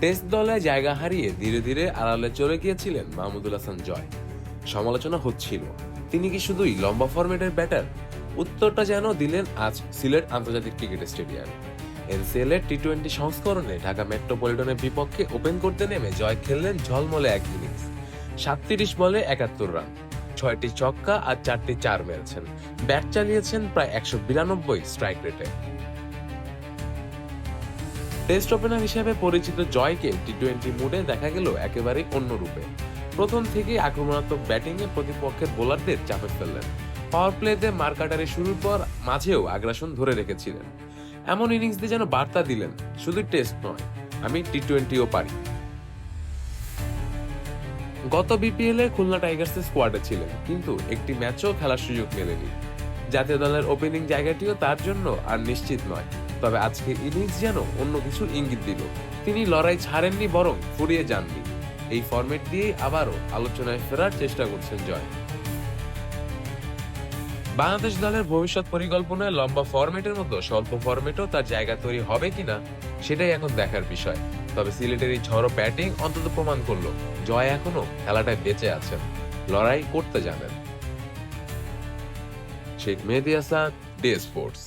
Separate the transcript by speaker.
Speaker 1: Test দলে জায়গা হারিয়ে ধীরে ধীরে আড়ালে চলে গিয়েছিলেন মাহমুদুল হাসান জয়। সমালোচনা হচ্ছিল। তিনি কি শুধুই লম্বা ফরম্যাটের ব্যাটার? উত্তরটা যেন দিলেন আজ সিলেট আন্তর্জাতিক ক্রিকেট স্টেডিয়াম। এনসিএল এর টি টোয়েন্টি সংস্করণে ঢাকা মেট্রোপলিটনের বিপক্ষে ওপেন করতে নেমে জয় খেললেন ঝলমলে এক ইনিংস। সাতত্রিশ বলে একাত্তর রান, ছয়টি ছক্কা আর চারটি চার মেরেছেন। ব্যাট চালিয়েছেন প্রায় একশো বিরানব্বই স্ট্রাইক রেটে। টেস্ট ওপেনার হিসেবে পরিচিত জয়কে টি টোয়েন্টি মুডে দেখা গেল একেবারেই অন্য রূপে। প্রথম থেকেই আক্রমণাত্মক ব্যাটিংয়ে প্রতিপক্ষের বোলারদের চাপে ফেললেন। পাওয়ার প্লেতে মার্কাটারে শুরুর পর মাঝেও আগ্রাসন ধরে রেখেছিলেন। এমন ইনিংস দিয়ে যেন বার্তা দিলেন, শুধু টেস্ট নয়, আমি টি টোয়েন্টিও পারি। গত বিপিএল খুলনা টাইগার্সের স্কোয়াডে ছিলেন, কিন্তু একটি ম্যাচও খেলার সুযোগ মেলেনি। জাতীয় দলের ওপেনিং জায়গাটিও তার জন্য আর নিশ্চিত নয়। তবে আজকের ইনিংস যেন অন্য কিছুর ইঙ্গিত দিল। তিনি লড়াই ছাড়েননি, বরং ফুরিয়ে যাননি। এই ফরম্যাট দিয়েই আবারও আলোচনায় ফেরার চেষ্টা করছেন জয়। বাংলাদেশ দলের ভবিষ্যৎ পরিকল্পনায় লম্বা ফরম্যাটের মতো স্বল্প ফরম্যাটও তার জায়গা তৈরি হবে কিনা, সেটাই এখন দেখার বিষয়। তবে সিলেটের এই ঝড়ো ব্যাটিং অন্তত প্রমাণ করল, জয় এখনও খেলাটায় বেঁচে আছেন, লড়াই করতে জানেন। Sheikh Mehedi Hasan, day sports.